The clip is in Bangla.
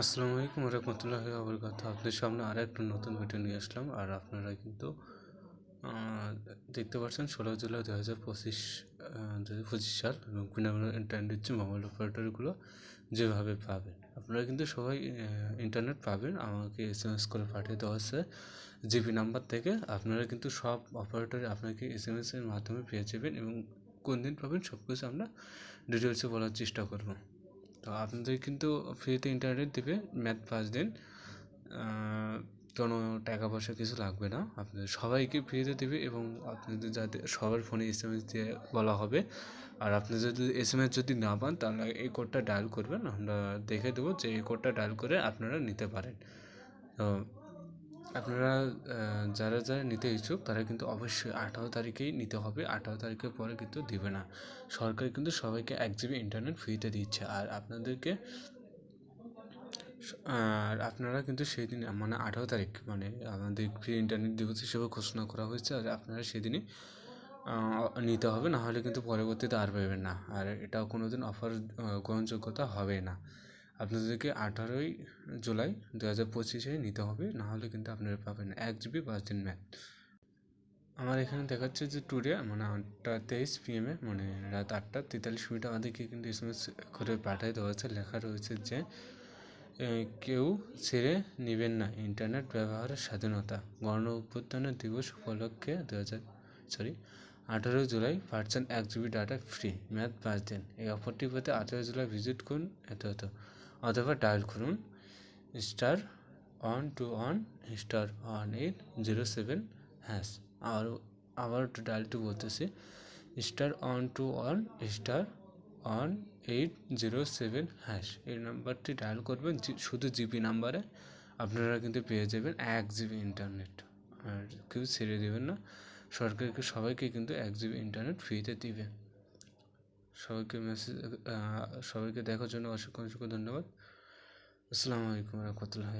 আসসালামু আলাইকুম রহমতুল্লাহি আবরকাত আপনাদের সামনে আর একটা নতুন ভিডিও নিয়ে আসলাম। আর আপনারা কিন্তু দেখতে পাচ্ছেন ষোলো জুলাই দু হাজার পঁচিশ দু হাজার পঁচিশ সাল এবং বিনামূল্যে ইন্টারনেট দিচ্ছে মোবাইল অপারেটরগুলো যেভাবে পাবেন। আপনারা কিন্তু সবাই ইন্টারনেট পাবেন। আমাকে এস এম এস করে পাঠিয়ে দেওয়া হচ্ছে জিপি নাম্বার থেকে। আপনারা কিন্তু সব অপারেটরে আপনাকে এস এম এসের মাধ্যমে পেয়ে যাবেন এবং কোন দিন পাবেন সব কিছু আমরা ডিটেলসে বলার চেষ্টা করব। তো আপনাদের কিন্তু ফ্রিতে ইন্টারনেট দেবে ম্যাথ পাঁচ দিন। কোনো টাকা পয়সা কিছু লাগবে না। আপনাদের সবাইকে ফ্রিতে দেবে এবং আপনাদের যাতে সবার ফোনে এস এম এস দিয়ে বলা হবে। আর আপনি যদি এস এম এস যদি না পান, তাহলে এই কোডটা ডায়াল করবেন। আমরা দেখে দেবো যে এই কোডটা ডায়াল করে আপনারা নিতে পারেন। তো আপনারা যারা যারা নিতে ইচ্ছুক, তারা কিন্তু অবশ্যই আঠারো তারিখেই নিতে হবে। আঠারো তারিখের পরে কিন্তু দেবে না। সরকার কিন্তু সবাইকে এক জিবি ইন্টারনেট ফ্রিতে দিচ্ছে। আর আপনাদেরকে, আর আপনারা কিন্তু সেই দিন মানে আঠারো তারিখ মানে আমাদের ফ্রি ইন্টারনেট দিবস হিসেবে ঘোষণা করা হয়েছে। আর আপনারা সেদিনই নিতে হবে। না হলে কিন্তু পরবর্তীতে আর পাবেন না। আর এটাও কোনো দিন অফার গ্রহণযোগ্যতা হবে না। আপনাদেরকে আঠারোই জুলাই দু হাজার পঁচিশে নিতে হবে, নাহলে কিন্তু আপনারা পাবেন না এক জিবি পাঁচ দিন ম্যাথ আমার এখানে দেখাচ্ছে যে টুডে মানে আটটা তেইশ পিএমে মানে রাত আটটা তেতাল্লিশ মিনিট আমাদেরকে কিন্তু এস এম এস করে পাঠিয়ে দেওয়া হয়েছে। লেখা রয়েছে যে কেউ ছেড়ে নেবেন না। ইন্টারনেট ব্যবহারের স্বাধীনতা। গণ অভ্যুত্থানের দিবস উপলক্ষে দু হাজার সরি আঠারো জুলাই পার্সেন্ট এক জিবি ডাটা ফ্রি ম্যাথ পাঁচ দিন। এই অফারটি পেতে আঠারো জুলাই ভিজিট করুন। এত এত। অথবা ডায়াল করুন। Star one two one star one eight zero seven hash. আর আবার ডায়াল টু বলতেছি। Star one two one star one eight zero seven hash. এই নাম্বারটি ডায়াল করবেন শুধু জিবি নাম্বারে। আপনারা কিন্তু পেয়ে যাবেন এক জিবি ইন্টারনেট। আর কেউ ছেড়ে দেবেন না। সরকারকে, সবাইকে কিন্তু এক জিবি ইন্টারনেট ফ্রিতে দিবে সবাইকে মেসেজ সবাইকে দেখার জন্য অসংখ্য অসংখ্য ধন্যবাদ। আসসালামু আলাইকুম রহমতুল্লাহ